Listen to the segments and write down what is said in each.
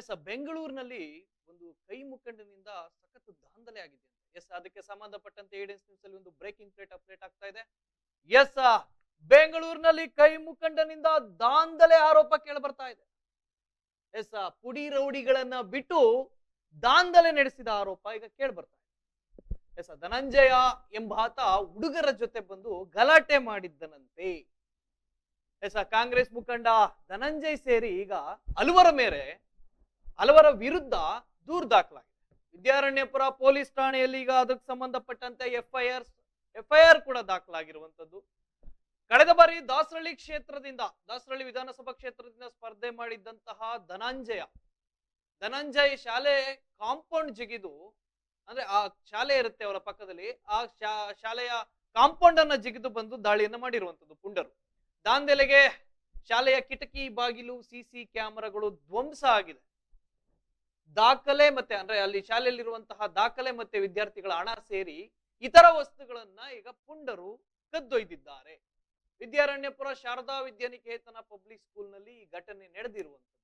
S ಬೆಂಗಳೂರಿನಲ್ಲಿ ಒಂದು ಕೈ ಮುಖಂಡನಿಂದ ಸಖತ್ ದಾಂಧಲೆ ಆಗಿದೆ ಎಸ್, ಅದಕ್ಕೆ ಸಂಬಂಧಪಟ್ಟಂತೆ ಏಡೆನ್ಸ್ ನ್ಯೂಸ್ ಅಲ್ಲಿ ಒಂದು ಬ್ರೇಕಿಂಗ್ ಪ್ಲೇಟ್ ಅಪ್ಡೇಟ್ ಆಗ್ತಾ ಇದೆ. ಎಸ್ ಬೆಂಗಳೂರಿನಲ್ಲಿ ಕೈ ಮುಖಂಡನಿಂದ ದಾಂಧಲೆ ಆರೋಪ ಕೇಳಿ ಬರ್ತಾ ಇದೆ. ಎಸ್ ಪುಡಿ ರೌಡಿಗಳನ್ನ ಬಿಟ್ಟು ದಾಂಧಲೆ ನಡೆಸಿದ ಆರೋಪ ಈಗ ಕೇಳಿ ಬರ್ತಾ ಇದೆ. ಎಸ್ ಧನಂಜಯ ಎಂಬಾತ ಹುಡುಗರ ಜೊತೆ ಬಂದು ಗಲಾಟೆ ಮಾಡಿದ್ದನಂತೆ. ಎಸ್ ಕಾಂಗ್ರೆಸ್ ಮುಖಂಡ ಧನಂಜಯ್ ಸೇರಿ ಈಗ ಅಲುವರ ಮೇರೆ ಹಲವರ ವಿರುದ್ಧ ದೂರು ದಾಖಲಾಗಿದೆ. ವಿದ್ಯಾರಣ್ಯಪುರ ಪೊಲೀಸ್ ಠಾಣೆಯಲ್ಲಿ ಈಗ ಅದಕ್ಕೆ ಸಂಬಂಧಪಟ್ಟಂತೆ ಎಫ್ಐಆರ್ ಎಫ್ಐಆರ್ ಕೂಡ ದಾಖಲಾಗಿರುವಂತದ್ದು ಕಳೆದ ಬಾರಿ ದಾಸರಳ್ಳಿ ಕ್ಷೇತ್ರದಿಂದ, ದಾಸರಳ್ಳಿ ವಿಧಾನಸಭಾ ಕ್ಷೇತ್ರದಿಂದ ಸ್ಪರ್ಧೆ ಮಾಡಿದ್ದಂತಹ ಧನಂಜಯ, ಧನಂಜಯ್ ಶಾಲೆ ಕಾಂಪೌಂಡ್ ಜಿಗಿದು, ಅಂದ್ರೆ ಆ ಶಾಲೆ ಇರುತ್ತೆ ಅವರ ಪಕ್ಕದಲ್ಲಿ, ಆ ಶಾಲೆಯ ಕಾಂಪೌಂಡ್ ಅನ್ನ ಜಿಗಿದು ಬಂದು ದಾಳಿಯನ್ನು ಮಾಡಿರುವಂತದ್ದು ಪುಂಡರು. ದಾಂಧಲೆಗೆ ಶಾಲೆಯ ಕಿಟಕಿ, ಬಾಗಿಲು ಸಿಸಿ ಕ್ಯಾಮೆರಾಗಳು ಧ್ವಂಸ ಆಗಿದೆ. ದಾಖಲೆ ಮತ್ತೆ ಅಂದ್ರೆ ಅಲ್ಲಿ ಶಾಲೆಯಲ್ಲಿರುವಂತಹ ದಾಖಲೆ ಮತ್ತೆ ವಿದ್ಯಾರ್ಥಿಗಳ ಹಣ ಸೇರಿ ಇತರ ವಸ್ತುಗಳನ್ನ ಈಗ ಪುಂಡರು ಕದ್ದೊಯ್ದಿದ್ದಾರೆ. ವಿದ್ಯಾರಣ್ಯಪುರ ಶಾರದಾ ವಿದ್ಯಾನಿಕೇತನ ಪಬ್ಲಿಕ್ ಸ್ಕೂಲ್ನಲ್ಲಿ ಈ ಘಟನೆ ನಡೆದಿರುವಂತದ್ದು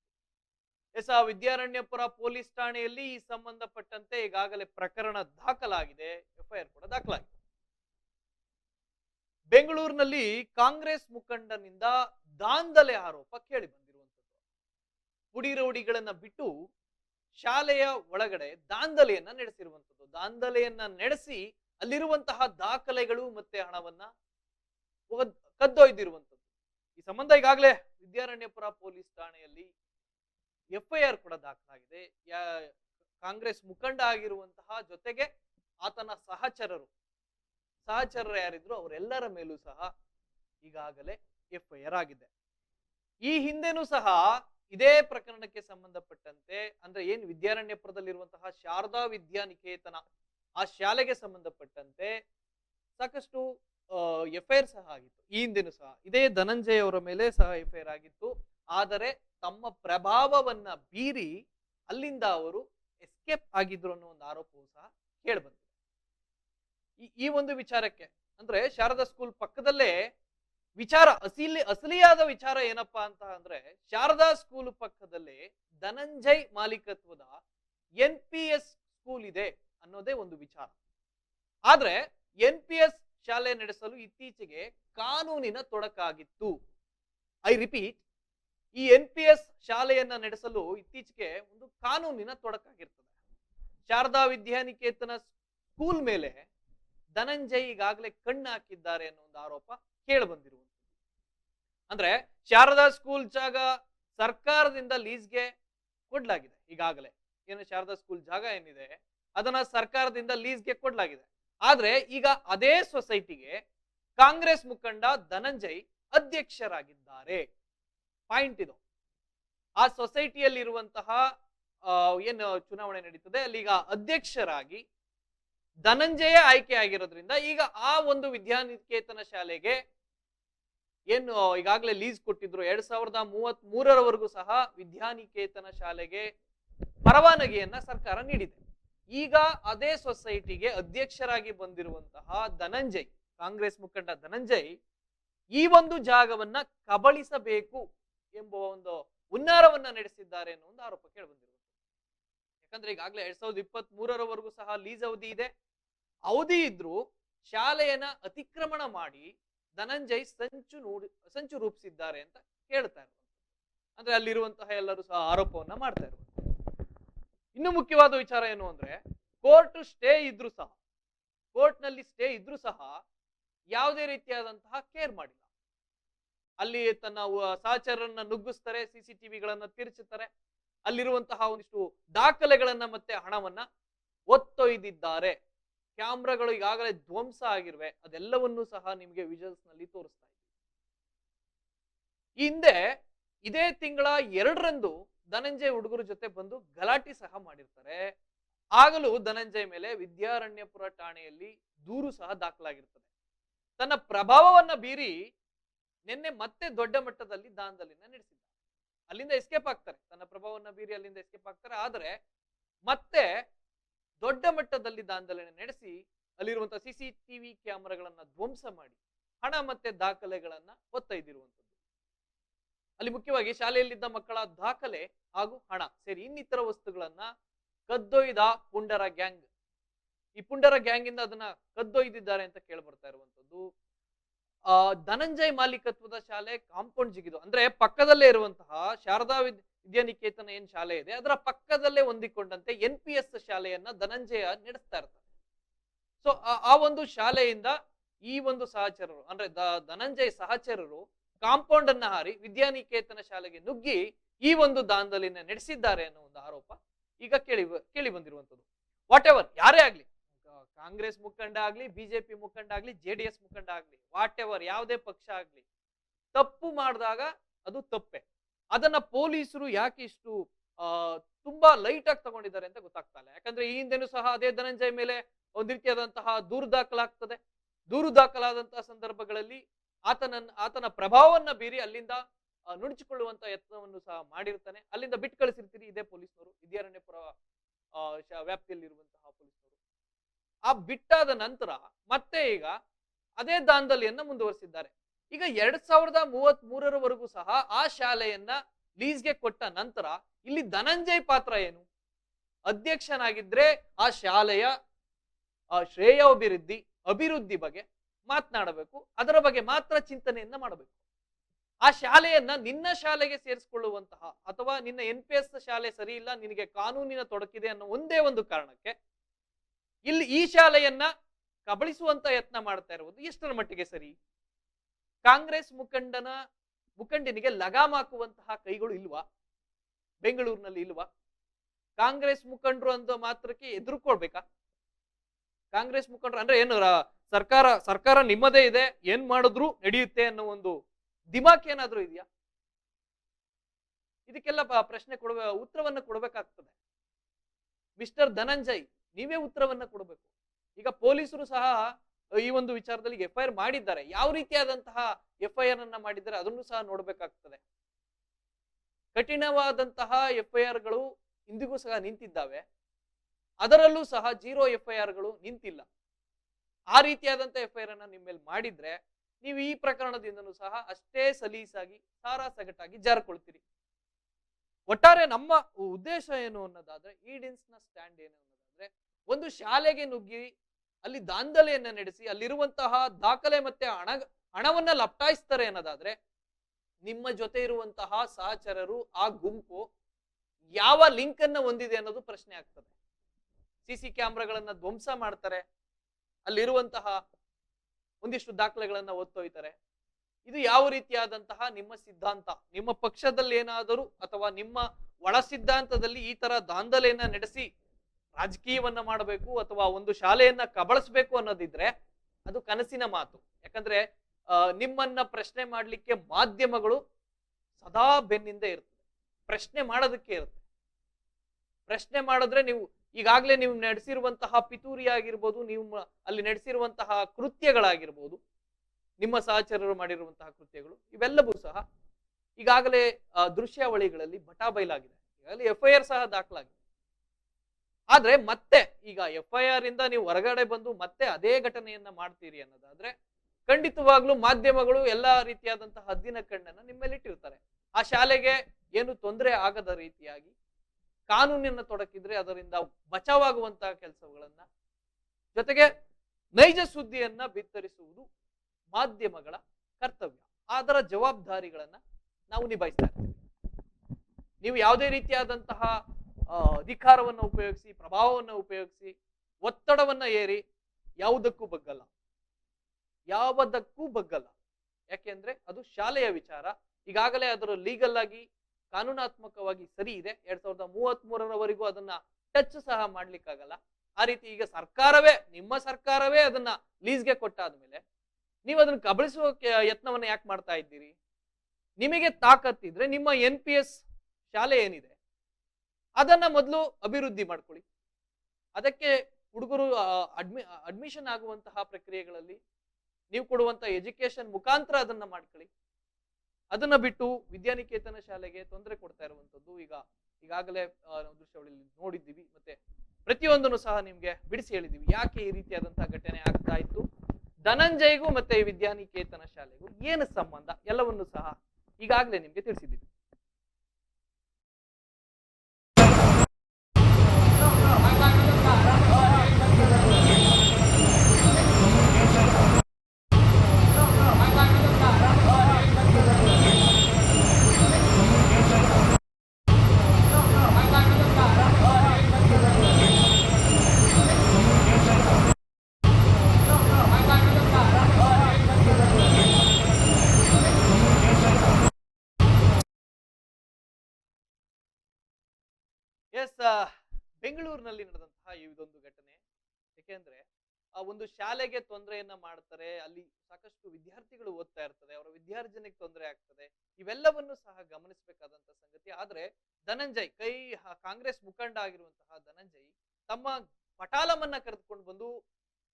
ಎಸ್, ಆ ವಿದ್ಯಾರಣ್ಯಪುರ ಪೊಲೀಸ್ ಠಾಣೆಯಲ್ಲಿ ಈ ಸಂಬಂಧಪಟ್ಟಂತೆ ಈಗಾಗಲೇ ಪ್ರಕರಣ ದಾಖಲಾಗಿದೆ. ಎಫ್ಐಆರ್ ಕೂಡ ದಾಖಲಾಗಿದೆ. ಬೆಂಗಳೂರಿನಲ್ಲಿ ಕಾಂಗ್ರೆಸ್ ಮುಖಂಡನಿಂದ ದಾಂಧಲೆ ಆರೋಪ ಕೇಳಿ ಬಂದಿರುವಂತದ್ದು ಪುಡಿ ರೌಡಿಗಳನ್ನ ಬಿಟ್ಟು ಶಾಲೆಯ ಒಳಗಡೆ ದಾಂಧಲೆಯನ್ನ ನಡೆಸಿರುವಂತದ್ದು ದಾಂಧಲೆಯನ್ನ ನಡೆಸಿ ಅಲ್ಲಿರುವಂತಹ ದಾಖಲೆಗಳು ಮತ್ತೆ ಹಣವನ್ನ ಕದ್ದೊಯ್ದಿರುವಂತದ್ದು ಈ ಸಂಬಂಧ ಈಗಾಗಲೇ ವಿದ್ಯಾರಣ್ಯಪುರ ಪೊಲೀಸ್ ಠಾಣೆಯಲ್ಲಿ ಎಫ್ಐಆರ್ ಕೂಡ ದಾಖಲಾಗಿದೆ. ಯಾ- ಕಾಂಗ್ರೆಸ್ ಮುಖಂಡ ಆಗಿರುವಂತಹ ಜೊತೆಗೆ ಆತನ ಸಹಚರರು ಸಹಚರರು ಯಾರಿದ್ರು ಅವರೆಲ್ಲರ ಮೇಲೂ ಸಹ ಈಗಾಗಲೇ ಎಫ್ಐಆರ್ ಆಗಿದೆ. ಈ ಹಿಂದೆನೂ ಸಹ ಇದೇ ಪ್ರಕರಣಕ್ಕೆ ಸಂಬಂಧಪಟ್ಟಂತೆ, ಅಂದ್ರೆ ಏನ್ ವಿದ್ಯಾರಣ್ಯಪುರದಲ್ಲಿರುವಂತಹ ಶಾರದಾ ವಿದ್ಯಾನಿಕೇತನ ಆ ಶಾಲೆಗೆ ಸಂಬಂಧಪಟ್ಟಂತೆ ಸಾಕಷ್ಟು ಎಫ್ಐಆರ್ ಸಹ ಆಗಿತ್ತು. ಈ ಹಿಂದೆನೂ ಸಹ. ಇದೇ ಧನಂಜಯ ಅವರ ಮೇಲೆ ಸಹ ಎಫ್ಐಆರ್ ಆಗಿತ್ತು. ಆದರೆ ತಮ್ಮ ಪ್ರಭಾವವನ್ನ ಬೀರಿ ಅಲ್ಲಿಂದ ಅವರು ಎಸ್ಕೇಪ್ ಆಗಿದ್ರು ಅನ್ನೋ ಒಂದು ಆರೋಪವೂ ಸಹ ಕೇಳಬಂತು ಈ ಒಂದು ವಿಚಾರಕ್ಕೆ, ಅಂದ್ರೆ ಶಾರದಾ ಸ್ಕೂಲ್ ಪಕ್ಕದಲ್ಲೇ ವಿಚಾರ ಅಸಲಿ, ಅಸಲಿಯಾದ ವಿಚಾರ ಏನಪ್ಪಾ ಅಂತ ಅಂದ್ರೆ ಶಾರದಾ ಸ್ಕೂಲ್ ಪಕ್ಕದಲ್ಲಿ ಧನಂಜಯ್ ಮಾಲೀಕತ್ವದ ಎನ್ ಪಿ ಎಸ್ ಸ್ಕೂಲ್ ಇದೆ ಅನ್ನೋದೇ ಒಂದು ವಿಚಾರ. ಆದ್ರೆ ಎನ್ ಪಿ ಎಸ್ ಶಾಲೆ ನಡೆಸಲು ಇತ್ತೀಚೆಗೆ ಕಾನೂನಿನ ತೊಡಕಾಗಿತ್ತು. ಐ ರಿಪೀಟ್, ಈ ಎನ್ ಪಿ ಎಸ್ ಶಾಲೆಯನ್ನ ನಡೆಸಲು ಇತ್ತೀಚೆಗೆ ಒಂದು ಕಾನೂನಿನ ತೊಡಕಾಗಿರ್ತದೆ. ಶಾರದಾ ವಿದ್ಯಾನಿಕೇತನ ಸ್ಕೂಲ್ ಮೇಲೆ ಧನಂಜಯ್ ಈಗಾಗಲೇ ಕಣ್ಣು ಹಾಕಿದ್ದಾರೆ ಅನ್ನೋ ಒಂದು ಆರೋಪ ಕೇಳಿ ಬಂದಿರುವಂತದ್ದು ಅಂದ್ರೆ ಶಾರದಾ ಸ್ಕೂಲ್ ಜಾಗ ಸರ್ಕಾರದಿಂದ ಲೀಸ್ಗೆ ಕೊಡ್ಲಾಗಿದೆ. ಈಗಾಗಲೇ ಏನು ಶಾರದಾ ಸ್ಕೂಲ್ ಜಾಗ ಏನಿದೆ, ಅದನ್ನ ಸರ್ಕಾರದಿಂದ ಲೀಸ್ಗೆ ಕೊಡ್ಲಾಗಿದೆ. ಆದ್ರೆ ಈಗ ಅದೇ ಸೊಸೈಟಿಗೆ ಕಾಂಗ್ರೆಸ್ ಮುಖಂಡ ಧನಂಜಯ್ ಅಧ್ಯಕ್ಷರಾಗಿದ್ದಾರೆ. ಪಾಯಿಂಟ್ ಇದು. ಆ ಸೊಸೈಟಿಯಲ್ಲಿರುವಂತಹ ಇರುವಂತಹ ಏನು ಚುನಾವಣೆ ನಡೀತದೆ ಅಲ್ಲಿಗ ಅಧ್ಯಕ್ಷರಾಗಿ ಧನಂಜಯ ಆಯ್ಕೆ ಆಗಿರೋದ್ರಿಂದ ಈಗ ಆ ಒಂದು ವಿದ್ಯಾನಿಕೇತನ ಶಾಲೆಗೆ ಏನು ಈಗಾಗಲೇ ಲೀಸ್ ಕೊಟ್ಟಿದ್ರು, ಎರಡ್ ಸಾವಿರದ ಮೂವತ್ತ್ ಮೂರರವರೆಗೂ ಸಹ ವಿದ್ಯಾನಿಕೇತನ ಶಾಲೆಗೆ ಪರವಾನಗಿಯನ್ನ ಸರ್ಕಾರ ನೀಡಿದೆ. ಈಗ ಅದೇ ಸೊಸೈಟಿಗೆ ಅಧ್ಯಕ್ಷರಾಗಿ ಬಂದಿರುವಂತಹ ಧನಂಜಯ್, ಕಾಂಗ್ರೆಸ್ ಮುಖಂಡ ಧನಂಜಯ್, ಈ ಒಂದು ಜಾಗವನ್ನ ಕಬಳಿಸಬೇಕು ಎಂಬ ಒಂದು ಹುನ್ನಾರವನ್ನ ನಡೆಸಿದ್ದಾರೆ ಅನ್ನೋ ಒಂದು ಆರೋಪ ಕೇಳಿ ಯಾಕಂದ್ರೆ ಈಗಾಗಲೇ ಎರಡ್ ಸಾವಿರದ ಇಪ್ಪತ್ತ್ ಮೂರರವರೆಗೂ ಸಹ ಲೀಸ್ ಅವಧಿ ಇದೆ. ಅವಧಿ ಇದ್ರು ಶಾಲೆಯನ್ನ ಅತಿಕ್ರಮಣ ಮಾಡಿ ಧನಂಜಯ್ ಸಂಚು ನೋಡಿ, ಸಂಚು ರೂಪಿಸಿದ್ದಾರೆ ಅಂತ ಹೇಳ್ತಾ ಇರುವಂತ ಅಂದ್ರೆ ಅಲ್ಲಿರುವಂತಹ ಎಲ್ಲರೂ ಸಹ ಆರೋಪವನ್ನ ಮಾಡ್ತಾ ಇರುವಂತ ಇನ್ನು ಮುಖ್ಯವಾದ ವಿಚಾರ ಏನು ಅಂದ್ರೆ, ಕೋರ್ಟ್ ಸ್ಟೇ ಇದ್ರು ಸಹ ಕೋರ್ಟ್ನಲ್ಲಿ ಸ್ಟೇ ಇದ್ರು ಸಹ ಯಾವುದೇ ರೀತಿಯಾದಂತಹ ಕೇರ್ ಮಾಡಿಲ್ಲ. ಅಲ್ಲಿ ತನ್ನ ಸಹಚರನ್ನ ನುಗ್ಗಿಸ್ತಾರೆ ಸಿಸಿ ಟಿವಿಗಳನ್ನ ತಿರುಚುತ್ತಾರೆ. ಅಲ್ಲಿರುವಂತಹ ಒಂದಿಷ್ಟು ದಾಖಲೆಗಳನ್ನ ಮತ್ತೆ ಹಣವನ್ನ ಒತ್ತೊಯ್ದಿದ್ದಾರೆ. ಕ್ಯಾಮ್ರಾಗಳು ಈಗಾಗಲೇ ಧ್ವಂಸ ಆಗಿರುವೆ. ಅದೆಲ್ಲವನ್ನೂ ಸಹ ನಿಮಗೆ ವಿಜುವಲ್ಸ್ನಲ್ಲಿ ತೋರಿಸ್ತಾ ಇದ್ದೀವಿ ಹಿಂದೆ ಇದೇ ತಿಂಗಳ ಎರಡರಂದು ಧನಂಜಯ ಹುಡುಗರ ಜೊತೆ ಬಂದು ಗಲಾಟೆ ಸಹ ಮಾಡಿರ್ತಾರೆ. ಆಗಲೂ ಧನಂಜಯ ಮೇಲೆ ವಿದ್ಯಾರಣ್ಯಪುರ ಠಾಣೆಯಲ್ಲಿ ದೂರು ಸಹ ದಾಖಲಾಗಿರ್ತದೆ. ತನ್ನ ಪ್ರಭಾವವನ್ನ ಬೀರಿ ನಿನ್ನೆ ಮತ್ತೆ ದೊಡ್ಡ ಮಟ್ಟದಲ್ಲಿ ದಾಂಧಲಿನ ನಡೆಸಿದ್ದಾರೆ. ಅಲ್ಲಿಂದ ಎಸ್ಕೇಪ್ ಆಗ್ತಾರೆ. ತನ್ನ ಪ್ರಭಾವವನ್ನ ಬೀರಿ ಅಲ್ಲಿಂದ ಎಸ್ಕೇಪ್ ಆಗ್ತಾರೆ. ಆದ್ರೆ ಮತ್ತೆ ದೊಡ್ಡ ಮಟ್ಟದಲ್ಲಿ ದಾಂಧಲೆ ನಡೆಸಿ ಅಲ್ಲಿರುವಂತಹ ಸಿಸಿ ಟಿವಿ ಕ್ಯಾಮೆರಾಗಳನ್ನ ಧ್ವಂಸ ಮಾಡಿ ಹಣ ಮತ್ತೆ ದಾಖಲೆಗಳನ್ನ ಒತ್ತೊಯ್ದಿರುವಂಥದ್ದು ಅಲ್ಲಿ ಮುಖ್ಯವಾಗಿ ಶಾಲೆಯಲ್ಲಿದ್ದ ಮಕ್ಕಳ ದಾಖಲೆ ಹಾಗೂ ಹಣ ಸೇರಿ ಇನ್ನಿತರ ವಸ್ತುಗಳನ್ನ ಕದ್ದೊಯ್ದ ಪುಂಡರ ಗ್ಯಾಂಗ್. ಈ ಪುಂಡರ ಗ್ಯಾಂಗ್ ಇಂದ ಅದನ್ನ ಕದ್ದೊಯ್ದಿದ್ದಾರೆ ಅಂತ ಕೇಳಿ ಬರ್ತಾ ಇರುವಂತದ್ದು ಆ, ಧನಂಜಯ್ ಮಾಲೀಕತ್ವದ ಶಾಲೆ ಕಾಂಪೌಂಡ್ ಜಿಗಿದು, ಅಂದ್ರೆ ಪಕ್ಕದಲ್ಲೇ ಇರುವಂತಹ ಶಾರದಾ ವಿದ್- ವಿದ್ಯಾನಿಕೇತನ ಏನ್ ಶಾಲೆ ಇದೆ, ಅದರ ಪಕ್ಕದಲ್ಲೇ ಹೊಂದಿಕೊಂಡಂತೆ ಎನ್ ಪಿ ಎಸ್ ಶಾಲೆಯನ್ನ ಧನಂಜಯ ನಡೆಸ್ತಾ ಇರ್ತಾರೆ ಸೊ ಆ ಒಂದು ಶಾಲೆಯಿಂದ ಈ ಒಂದು ಸಹಚರರು, ಅಂದ್ರೆ ಧನಂಜಯ್ ಸಹಚರರು ಕಾಂಪೌಂಡ್ ಅನ್ನ ಹಾರಿ ವಿದ್ಯಾನಿಕೇತನ ಶಾಲೆಗೆ ನುಗ್ಗಿ ಈ ಒಂದು ದಾಂಧಲಿನ ನಡೆಸಿದ್ದಾರೆ ಅನ್ನೋ ಒಂದು ಆರೋಪ ಈಗ ಕೇಳಿ ಕೇಳಿ ಬಂದಿರುವಂತದ್ದು ವಾಟ್ ಎವರ್ ಯಾರೇ ಆಗ್ಲಿ, ಕಾಂಗ್ರೆಸ್ ಮುಖಂಡ ಆಗ್ಲಿ ಬಿಜೆಪಿ ಮುಖಂಡ ಆಗ್ಲಿ, ಜೆ ಡಿ ಎಸ್ ಮುಖಂಡ ಆಗ್ಲಿ ವಾಟ್ ಎವರ್ ಯಾವುದೇ ಪಕ್ಷ ಆಗ್ಲಿ, ತಪ್ಪು ಮಾಡಿದಾಗ ಅದು ತಪ್ಪೆ. ಅದನ್ನ ಪೊಲೀಸರು ಯಾಕೆ ಇಷ್ಟು, ಆ, ತುಂಬಾ ಲೈಟ್ ಆಗಿ ತಗೊಂಡಿದ್ದಾರೆ ಅಂತ ಗೊತ್ತಾಗ್ತಾ ಇಲ್ಲ. ಯಾಕಂದ್ರೆ ಈ ಹಿಂದೆನೂ ಸಹ ಅದೇ ಧನಂಜಯ ಮೇಲೆ ಒಂದ್ ರೀತಿಯಾದಂತಹ ದೂರು ದಾಖಲಾಗ್ತದೆ. ದೂರು ದಾಖಲಾದಂತಹ ಸಂದರ್ಭಗಳಲ್ಲಿ ಆತನ ಆತನ ಪ್ರಭಾವವನ್ನ ಬೀರಿ ಅಲ್ಲಿಂದ ನುಣುಚಿಕೊಳ್ಳುವಂತ ಯತ್ನವನ್ನು ಸಹ ಮಾಡಿರ್ತಾನೆ. ಅಲ್ಲಿಂದ ಬಿಟ್ಟು ಕಳಿಸಿರ್ತೀರಿ, ಇದೇ ಪೊಲೀಸ್ನವರು. ವಿದ್ಯಾರಣ್ಯಪುರ ವ್ಯಾಪ್ತಿಯಲ್ಲಿರುವಂತಹ ಪೊಲೀಸ್ನವರು. ಆ ಬಿಟ್ಟಾದ ನಂತರ ಮತ್ತೆ ಈಗ ಅದೇ ದಾಂಧಲಿಯನ್ನ ಮುಂದುವರಿಸಿದ್ದಾರೆ. ಈಗ ಎರಡ್ ಸಾವಿರದ ಮೂವತ್ತ್ ಮೂರರವರೆಗೂ ಸಹ ಆ ಶಾಲೆಯನ್ನ ಲೀಸ್ಗೆ ಕೊಟ್ಟ ನಂತರ ಇಲ್ಲಿ ಧನಂಜಯ್ ಪಾತ್ರ ಏನು? ಅಧ್ಯಕ್ಷನಾಗಿದ್ರೆ ಆ ಶಾಲೆಯ ಶ್ರೇಯೋಭಿವೃದ್ಧಿ, ಅಭಿವೃದ್ಧಿ ಬಗ್ಗೆ ಮಾತನಾಡಬೇಕು. ಅದರ ಬಗ್ಗೆ ಮಾತ್ರ ಚಿಂತನೆಯನ್ನ ಮಾಡಬೇಕು. ಆ ಶಾಲೆಯನ್ನ ನಿನ್ನ ಶಾಲೆಗೆ ಸೇರಿಸಿಕೊಳ್ಳುವಂತಹ ಅಥವಾ ನಿನ್ನ ಎನ್ ಪಿ ಎಸ್ ಶಾಲೆ ಸರಿ ಇಲ್ಲ, ನಿನಗೆ ಕಾನೂನಿನ ತೊಡಕಿದೆ ಅನ್ನೋ ಒಂದೇ ಒಂದು ಕಾರಣಕ್ಕೆ ಇಲ್ಲಿ ಈ ಶಾಲೆಯನ್ನ ಕಬಳಿಸುವಂತ ಯತ್ನ ಮಾಡ್ತಾ ಇರುವುದು ಎಷ್ಟರ ಮಟ್ಟಿಗೆ ಸರಿ? ಕಾಂಗ್ರೆಸ್ ಮುಖಂಡನ ಮುಖಂಡನಿಗೆ ಲಗಾಮ್ ಹಾಕುವಂತಹ ಕೈಗಳು ಇಲ್ವಾ? ಬೆಂಗಳೂರಿನಲ್ಲಿ ಇಲ್ವಾ? ಕಾಂಗ್ರೆಸ್ ಮುಖಂಡರು ಅಂದ ಮಾತ್ರಕ್ಕೆ ಎದುರುಕೊಳ್ಬೇಕಾ ಕಾಂಗ್ರೆಸ್ ಮುಖಂಡರು ಅಂದ್ರೆ ಏನು ಸರ್ಕಾರ ಸರ್ಕಾರ ನಿಮ್ಮದೇ ಇದೆ, ಏನ್ ಮಾಡಿದ್ರು ನಡೆಯುತ್ತೆ ಅನ್ನೋ ಒಂದು ದಿಮಾಕ್ ಏನಾದ್ರೂ ಇದೆಯಾ? ಇದಕ್ಕೆಲ್ಲ ಪ್ರಶ್ನೆ ಕೊಡುವ, ಉತ್ತರವನ್ನ ಕೊಡಬೇಕಾಗ್ತದೆ. ಮಿಸ್ಟರ್ ಧನಂಜಯ್, ನೀವೇ ಉತ್ತರವನ್ನ ಕೊಡಬೇಕು. ಈಗ ಪೊಲೀಸರು ಸಹ ಈ ಒಂದು ವಿಚಾರದಲ್ಲಿ ಎಫ್ ಐ ಆರ್ ಮಾಡಿದ್ದಾರೆ. ಯಾವ ರೀತಿಯಾದಂತಹ ಎಫ್ ಐ ಆರ್ ಅನ್ನ ಮಾಡಿದ್ದಾರೆ ಅದನ್ನು ಸಹ ನೋಡಬೇಕಾಗ್ತದೆ. ಕಠಿಣವಾದಂತಹ ಎಫ್ ಐ ಆರ್ಗಳು ಇಂದಿಗೂ ಸಹ ನಿಂತಿದ್ದಾವೆ. ಅದರಲ್ಲೂ ಸಹ ಜೀರೋ ಎಫ್ ಐ ಆರ್ಗಳು ನಿಂತಿಲ್ಲ. ಆ ರೀತಿಯಾದಂತಹ ಎಫ್ ಐ ಆರ್ ಅನ್ನ ನಿಮ್ಮ ಮೇಲೆ ಮಾಡಿದ್ರೆ ನೀವು ಈ ಪ್ರಕರಣದಿಂದನೂ ಸಹ ಅಷ್ಟೇ ಸಲೀಸಾಗಿ ಸಾರಾ ಸಗಟಾಗಿ ಜಾರ್ಕೊಳ್ತೀರಿ. ಒಟ್ಟಾರೆ ನಮ್ಮ ಉದ್ದೇಶ ಏನು ಅನ್ನೋದಾದ್ರೆ ಈಡಿನ್ಸ್ನ ಸ್ಟ್ಯಾಂಡ್ ಏನು ಅನ್ನೋದಾದ್ರೆ, ಒಂದು ಶಾಲೆಗೆ ನುಗ್ಗಿ ಅಲ್ಲಿ ದಾಂಧಲೆಯನ್ನ ನಡೆಸಿ ಅಲ್ಲಿರುವಂತಹ ದಾಖಲೆ ಮತ್ತೆ ಹಣ, ಹಣವನ್ನ ಲಪ್ಟಾಯಿಸ್ತಾರೆ ಅನ್ನೋದಾದ್ರೆ ನಿಮ್ಮ ಜೊತೆ ಇರುವಂತಹ ಸಹಚರರು ಆ ಗುಂಪು ಯಾವ ಲಿಂಕ್ ಅನ್ನ ಹೊಂದಿದೆ ಅನ್ನೋದು ಪ್ರಶ್ನೆ ಆಗ್ತದೆ. ಸಿ ಸಿ ಕ್ಯಾಮ್ರಾಗಳನ್ನ ಧ್ವಂಸ ಮಾಡ್ತಾರೆ, ಅಲ್ಲಿರುವಂತಹ ಒಂದಿಷ್ಟು ದಾಖಲೆಗಳನ್ನ ಒತ್ತೊಯ್ತಾರೆ. ಇದು ಯಾವ ರೀತಿಯಾದಂತಹ ನಿಮ್ಮ ಸಿದ್ಧಾಂತ? ನಿಮ್ಮ ಪಕ್ಷದಲ್ಲಿ ಏನಾದರೂ ಅಥವಾ ನಿಮ್ಮ ಒಳ ಸಿದ್ಧಾಂತದಲ್ಲಿ ಈ ತರ ದಾಂಧಲೆಯನ್ನ ನಡೆಸಿ ರಾಜಕೀಯವನ್ನ ಮಾಡಬೇಕು ಅಥವಾ ಒಂದು ಶಾಲೆಯನ್ನ ಕಬಳಿಸ್ಬೇಕು ಅನ್ನೋದಿದ್ರೆ ಅದು ಕನಸಿನ ಮಾತು. ಯಾಕಂದ್ರೆ ನಿಮ್ಮನ್ನ ಪ್ರಶ್ನೆ ಮಾಡಲಿಕ್ಕೆ ಮಾಧ್ಯಮಗಳು ಸದಾ ಬೆನ್ನಿಂದ ಇರುತ್ತೆ ಪ್ರಶ್ನೆ ಮಾಡೋದಕ್ಕೆ ಇರುತ್ತೆ. ಪ್ರಶ್ನೆ ಮಾಡಿದ್ರೆ ನೀವು, ಈಗಾಗಲೇ ನೀವು ನಡೆಸಿರುವಂತಹ ಪಿತೂರಿ ಆಗಿರ್ಬೋದು ನೀವು ಅಲ್ಲಿ ನಡೆಸಿರುವಂತಹ ಕೃತ್ಯಗಳಾಗಿರ್ಬೋದು, ನಿಮ್ಮ ಸಹಚರರು ಮಾಡಿರುವಂತಹ ಕೃತ್ಯಗಳು, ಇವೆಲ್ಲವೂ ಸಹ ಈಗಾಗಲೇ ದೃಶ್ಯಾವಳಿಗಳಲ್ಲಿ ಬಟಾ ಬಯಲಾಗಿದೆ ಈಗಾಗಲೇ ಎಫ್ ಐ ಆರ್ ಸಹ ದಾಖಲಾಗಿದೆ. ಆದ್ರೆ ಮತ್ತೆ ಈಗ ಎಫ್ ಐ ಆರ್ ಇಂದ ನೀವು ಹೊರಗಡೆ ಬಂದು ಮತ್ತೆ ಅದೇ ಘಟನೆಯನ್ನ ಮಾಡ್ತೀರಿ ಅನ್ನೋದಾದ್ರೆ ಖಂಡಿತವಾಗ್ಲೂ ಮಾಧ್ಯಮಗಳು ಎಲ್ಲಾ ರೀತಿಯಾದಂತಹ ಹದ್ದಿನ ಕಣ್ಣನ್ನ ನಿಮ್ಮಲ್ಲಿಟ್ಟಿರ್ತಾರೆ ಆ ಶಾಲೆಗೆ ಏನು ತೊಂದರೆ ಆಗದ ರೀತಿಯಾಗಿ ಕಾನೂನಿನ ತೊಡಕಿದ್ರೆ ಅದರಿಂದ ಬಚಾವಾಗುವಂತಹ ಕೆಲಸಗಳನ್ನ ಜೊತೆಗೆ ನೈಜ ಸುದ್ದಿಯನ್ನ ಬಿತ್ತರಿಸುವುದು ಮಾಧ್ಯಮಗಳ ಕರ್ತವ್ಯ. ಅದರ ಜವಾಬ್ದಾರಿಗಳನ್ನ ನಾವು ನಿಭಾಯಿಸ್ತಾ ನೀವು ಯಾವುದೇ ರೀತಿಯಾದಂತಹ ಅಧಿಕಾರವನ್ನ ಉಪಯೋಗಿಸಿ, ಪ್ರಭಾವವನ್ನು ಉಪಯೋಗಿಸಿ, ಒತ್ತಡವನ್ನ ಏರಿ ಯಾವುದಕ್ಕೂ ಬಗ್ಗಲ್ಲ. ಯಾವುದಕ್ಕೂ ಬಗ್ಗಲ್ಲ. ಯಾಕೆಂದ್ರೆ ಅದು ಶಾಲೆಯ ವಿಚಾರ. ಈಗಾಗಲೇ ಅದರ ಲೀಗಲ್ ಆಗಿ, ಕಾನೂನಾತ್ಮಕವಾಗಿ ಸರಿ ಇದೆ. ಎರಡ್ ಸಾವಿರದ ಮೂವತ್ತ್ ಮೂರರವರೆಗೂ ಅದನ್ನ ಟಚ್ ಸಹ ಮಾಡ್ಲಿಕ್ಕಾಗಲ್ಲ. ಆ ರೀತಿ ಈಗ ಸರ್ಕಾರವೇ, ನಿಮ್ಮ ಸರ್ಕಾರವೇ ಅದನ್ನ ಲೀಸ್ಗೆ ಕೊಟ್ಟಾದ್ಮೇಲೆ ನೀವು ಅದನ್ನ ಕಬಳಿಸುವ ಯತ್ನವನ್ನ ಯಾಕೆ ಮಾಡ್ತಾ ಇದ್ದೀರಿ? ನಿಮಗೆ ತಾಕತ್ತಿದ್ರೆ ನಿಮ್ಮ ಎನ್ ಪಿ ಎಸ್ ಶಾಲೆ ಏನಿದೆ? ಅದನ್ನ ಮೊದಲು ಅಭಿವೃದ್ಧಿ ಮಾಡ್ಕೊಳ್ಳಿ. ಅದಕ್ಕೆ ಹುಡುಗರು ಅಡ್ಮಿ, ಅಡ್ಮಿಷನ್ ಆಗುವಂತಹ ಪ್ರಕ್ರಿಯೆಗಳಲ್ಲಿ ನೀವು ಕೊಡುವಂತ ಎಜುಕೇಶನ್ ಮುಖಾಂತರ ಅದನ್ನ ಮಾಡ್ಕೊಳ್ಳಿ. ಅದನ್ನ ಬಿಟ್ಟು ವಿದ್ಯಾನಿಕೇತನ ಶಾಲೆಗೆ ತೊಂದರೆ ಕೊಡ್ತಾ ಇರುವಂತದ್ದು ಈಗ, ಈಗಾಗಲೇ ದೃಶ್ಯಾವಳಿಯಲ್ಲಿ ನೋಡಿದ್ದೀವಿ. ಮತ್ತೆ ಪ್ರತಿಯೊಂದನ್ನು ಸಹ ನಿಮ್ಗೆ ಬಿಡಿಸಿ ಹೇಳಿದೀವಿ ಯಾಕೆ ಈ ರೀತಿಯಾದಂತಹ ಘಟನೆ ಆಗ್ತಾ ಇತ್ತು? ಧನಂಜಯ್ಗೂ ಮತ್ತೆ ವಿದ್ಯಾನಿಕೇತನ ಶಾಲೆಗೂ ಏನು ಸಂಬಂಧ? ಎಲ್ಲವನ್ನು ಸಹ ಈಗಾಗಲೇ ನಿಮ್ಗೆ ತಿಳಿಸಿದ್ದೀವಿ. ಎಸ್ ಬೆಂಗಳೂರಿನಲ್ಲಿ ನಡೆದಂತಹ ಇದೊಂದು ಘಟನೆ. ಯಾಕೆಂದ್ರೆ ಆ ಒಂದು ಶಾಲೆಗೆ ತೊಂದರೆಯನ್ನ ಮಾಡ್ತಾರೆ, ಅಲ್ಲಿ ಸಾಕಷ್ಟು ವಿದ್ಯಾರ್ಥಿಗಳು ಓದ್ತಾ ಇರ್ತದೆ ಅವರ ವಿದ್ಯಾರ್ಜನೆಗೆ ತೊಂದರೆ ಆಗ್ತದೆ, ಇವೆಲ್ಲವನ್ನು ಸಹ ಗಮನಿಸಬೇಕಾದಂತ ಸಂಗತಿ. ಆದ್ರೆ, ಧನಂಜಯ್, ಕೈ ಕಾಂಗ್ರೆಸ್ ಮುಖಂಡ ಆಗಿರುವಂತಹ ಧನಂಜಯ್, ತಮ್ಮ ಪಟಾಲಮನ್ನ ಕರೆದುಕೊಂಡು ಬಂದು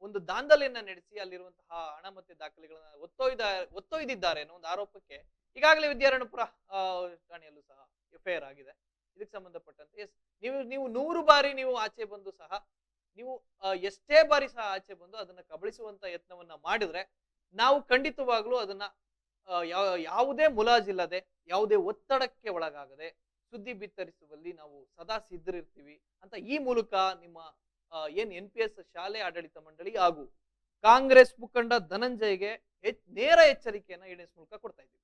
ಒಂದು ದಾಂಧಲೆಯನ್ನ ನಡೆಸಿ, ಅಲ್ಲಿರುವಂತಹ ಹಣ ಮತ್ತೆ ದಾಖಲೆಗಳನ್ನ ಒತ್ತೊಯ್ದ, ಒತ್ತೊಯ್ದಿದ್ದಾರೆ ಅನ್ನೋ ಒಂದು ಆರೋಪಕ್ಕೆ ಈಗಾಗಲೇ ವಿದ್ಯಾರಣ್ಯಪುರ ಠಾಣೆಯಲ್ಲೂ ಸಹ ಎಫ್ಐಆರ್ ಆಗಿದೆ. ಇದಕ್ಕೆ ಸಂಬಂಧಪಟ್ಟಂತೆ, ಎಸ್ ನೀವು ನೀವು ನೂರು ಬಾರಿ ನೀವು ಆಚೆ ಬಂದು ಸಹ, ನೀವು ಎಷ್ಟೇ ಬಾರಿ ಸಹ ಆಚೆ ಬಂದು ಅದನ್ನ ಕಬಳಿಸುವಂತ ಯತ್ನವನ್ನ ಮಾಡಿದ್ರೆ, ನಾವು ಖಂಡಿತವಾಗ್ಲೂ ಅದನ್ನ ಯಾವುದೇ ಮುಲಾಜಿಲ್ಲದೆ, ಯಾವುದೇ ಒತ್ತಡಕ್ಕೆ ಒಳಗಾಗದೆ, ಸುದ್ದಿ ಬಿತ್ತರಿಸುವಲ್ಲಿ ನಾವು ಸದಾ ಸಿದ್ಧರಿರ್ತೀವಿ ಅಂತ ಈ ಮೂಲಕ ನಿಮ್ಮ ಏನ್ ಎನ್ ಪಿ ಎಸ್ ಶಾಲೆ ಆಡಳಿತ ಮಂಡಳಿ ಹಾಗೂ ಕಾಂಗ್ರೆಸ್ ಮುಖಂಡ ಧನಂಜಯ್ಗೆ ನೇರ ಎಚ್ಚರಿಕೆಯನ್ನು ಈಡೇರಿಸ ಮೂಲಕ ಕೊಡ್ತಾ ಇದ್ದೀವಿ.